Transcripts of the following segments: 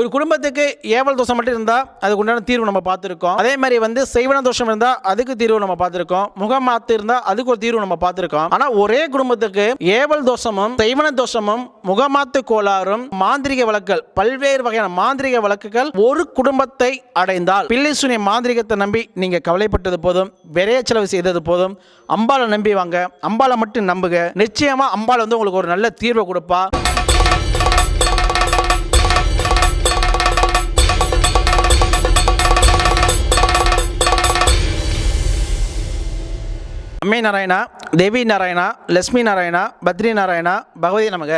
ஒரு குடும்பத்துக்கு ஏவல் தோஷம் மட்டும் இருந்தால் அதுக்கு உண்டான தீர்வு நம்ம பார்த்துருக்கோம். அதே மாதிரி வந்து செய்வன தோஷம் இருந்தால் அதுக்கு தீர்வு நம்ம பார்த்துருக்கோம். முகமாத்து இருந்தால் அதுக்கு ஒரு தீர்வு நம்ம பார்த்துருக்கோம். ஆனால் ஒரே குடும்பத்துக்கு ஏவல் தோஷமும் செய்வன தோஷமும் முகமாத்து கோளாறும் மாந்திரிக வழக்குகள் பல்வேறு வகையான மாந்திரிக வழக்குகள் ஒரு குடும்பத்தை அடைந்தால் பிள்ளை சுனிய மாந்திரிகத்தை நம்பி நீங்கள் கவலைப்பட்டது போதும் விரைய செலவு செய்தது போதும் அம்பாலை நம்பி வாங்க அம்பாளை மட்டும் நம்புங்க நிச்சயமாக அம்பாள் வந்து உங்களுக்கு ஒரு நல்ல தீர்வை கொடுப்பா. அம்மை நாராயணா தேவி நாராயணா லட்சுமி நாராயணா பத்ரி நாராயணா பகவதி நமக.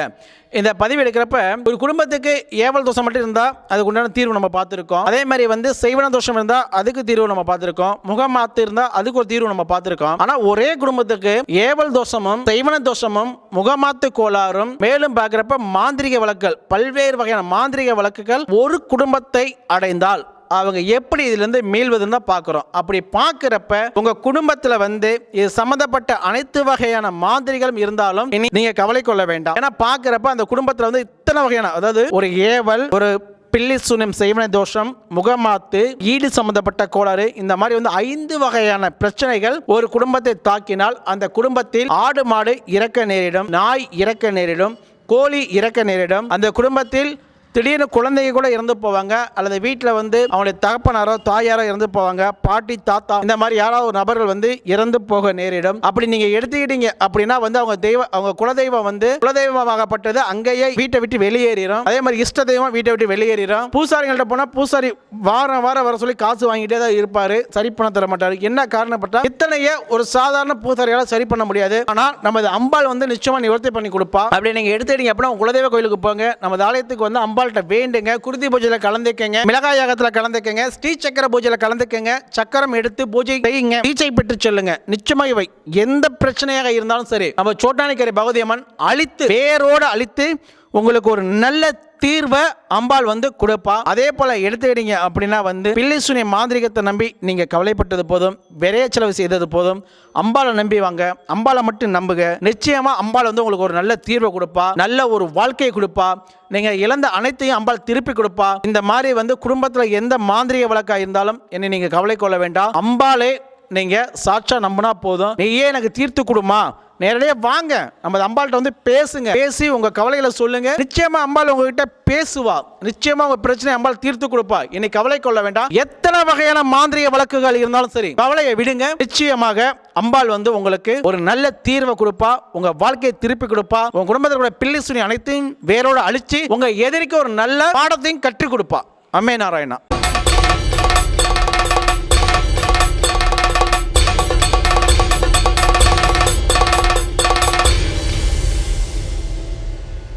இந்த பதிவு எடுக்கிறப்ப ஒரு குடும்பத்துக்கு ஏவல் தோஷம் மட்டும் இருந்தால் அதுக்கு உண்டான தீர்வு நம்ம பார்த்துருக்கோம். அதே மாதிரி வந்து செய்வன தோஷம் இருந்தால் அதுக்கு தீர்வு நம்ம பார்த்துருக்கோம். முகமாத்து இருந்தால் அதுக்கு ஒரு தீர்வு நம்ம பார்த்துருக்கோம். ஆனால் ஒரே குடும்பத்துக்கு ஏவல் தோஷமும் செய்வன தோஷமும் முகமாத்து கோளாறும் மேலும் பார்க்குறப்ப மாந்திரிக வழக்குகள் பல்வேறு வகையான மாந்திரிக வழக்குகள் ஒரு குடும்பத்தை அடைந்தால் அவங்க எப்படி இதுலேருந்து மீள்வதுன்னு தான் பார்க்குறோம். அப்படி பார்க்குறப்ப உங்கள் குடும்பத்தில் வந்து இது சம்மந்தப்பட்ட அனைத்து வகையான மாதிரிகளும் இருந்தாலும் இனி நீங்கள் கவலை கொள்ள வேண்டாம். ஏன்னா பார்க்குறப்ப அந்த குடும்பத்தில் வந்து இத்தனை வகையான அதாவது ஒரு ஏவல் ஒரு பில்லி சுனம் செய்வன தோஷம் முகமாத்து ஈடு சம்பந்தப்பட்ட கோளாறு இந்த மாதிரி வந்து ஐந்து வகையான பிரச்சனைகள் ஒரு குடும்பத்தை தாக்கினால் அந்த குடும்பத்தில் ஆடு மாடு இறக்க நேரிடும் நாய் இறக்க நேரிடும் கோழி இறக்க நேரிடும். அந்த குடும்பத்தில் திடீர்னு குழந்தைங்க கூட இறந்து போவாங்க அல்லது வீட்டில் வந்து அவங்களுடைய தகப்பனாரோ தாயாரோ இறந்து போவாங்க பாட்டி தாத்தா இந்த மாதிரி யாராவது ஒரு நபர்கள் வந்து இறந்து போக நேரிடும். அப்படி நீங்க எடுத்துக்கிட்டீங்க அப்படின்னா வந்து அவங்க தெய்வ அவங்க குலதெய்வம் வந்து குலதெய்வமாகப்பட்டது அங்கேயே வீட்டை விட்டு வெளியேறிடும் அதே மாதிரி இஷ்ட தெய்வம் வீட்டை விட்டு வெளியேறிடும் பூசாரிகள்கிட்ட போனால் பூசாரி வாரம் வாரம் வர சொல்லி காசு வாங்கிட்டே தான் இருப்பாரு சரி பண்ண தர மாட்டாரு. என்ன காரணப்பட்டா இத்தனையே ஒரு சாதாரண பூசாரியால சரி பண்ண முடியாது. ஆனால் நமது அம்பாள் வந்து நிச்சயமா நிவர்த்தி பண்ணி கொடுப்பா. அப்படி நீங்க எடுத்துட்டீங்க அப்படின்னா குலதெய்வ கோயிலுக்கு போங்க. நமது ஆலயத்துக்கு வந்து அம்பாள்கிட்ட வேண்டுங்க குருதி பூஜையில் கலந்துக்கங்க மிளகாய் யாகத்தில் கலந்துக்கங்க ஸ்ரீ சக்கர பூஜையில் கலந்துக்கங்க சக்கரம் எடுத்து பூஜை செய்யுங்க. சீச்சை பெற்று சொல்லுங்க. நிச்சயமா இவை எந்த பிரச்சனையாக இருந்தாலும் சரி. நம்ம சோட்டானிக்கரை பகவதி அம்மன் அழித்து வேரோடு அழித்து உங்களுக்கு ஒரு நல்ல தீர்வை அம்பாள் வந்து கொடுப்பா. அதே போல எடுத்துக்கிட்டீங்க அப்படின்னா வந்து பில்லி சுனி மாந்திரிகத்தை நம்பி நீங்க கவலைப்பட்டது போதும் விரைய செலவு செய்தது போதும். அம்பாளை நம்பி வாங்க. அம்பாளை மட்டும் நம்புங்க. நிச்சயமா அம்பாள் வந்து உங்களுக்கு ஒரு நல்ல தீர்வை கொடுப்பா. நல்ல ஒரு வாழ்க்கையை கொடுப்பா. நீங்க இழந்த அனைத்தையும் அம்பாள் திருப்பி கொடுப்பா. இந்த மாதிரி வந்து குடும்பத்தில் எந்த மாந்திரிக வழக்கா இருந்தாலும் என்னை நீங்க கவலை கொள்ள வேண்டாம். அம்பாளே நீங்க சாட்சா நம்பினா போதும். நீயே எனக்கு தீர்த்து கொடுமா. நேரடியாக வாங்க. நம்ம அம்பாள்கிட்ட வந்து பேசுங்க. பேசி உங்கள் கவலைகளை சொல்லுங்க. நிச்சயமா அம்பாள் உங்ககிட்ட பேசுவா. நிச்சயமா உங்க பிரச்சனை அம்பாள் தீர்த்து கொடுப்பா. இன்னைக்கு கவலை கொள்ள வேண்டாம். எத்தனை வகையான மாந்திரிய வழக்குகள் இருந்தாலும் சரி கவலையை விடுங்க. நிச்சயமாக அம்பாள் வந்து உங்களுக்கு ஒரு நல்ல தீர்வை கொடுப்பா. உங்க வாழ்க்கையை திருப்பி கொடுப்பா. உங்க குடும்பத்தோட பிள்ளை சுனி அனைத்தையும் வேரோட அழிச்சு உங்க எதிரிக்கு ஒரு நல்ல பாடத்தையும் கற்றுக் கொடுப்பா. அம்மே நாராயணா.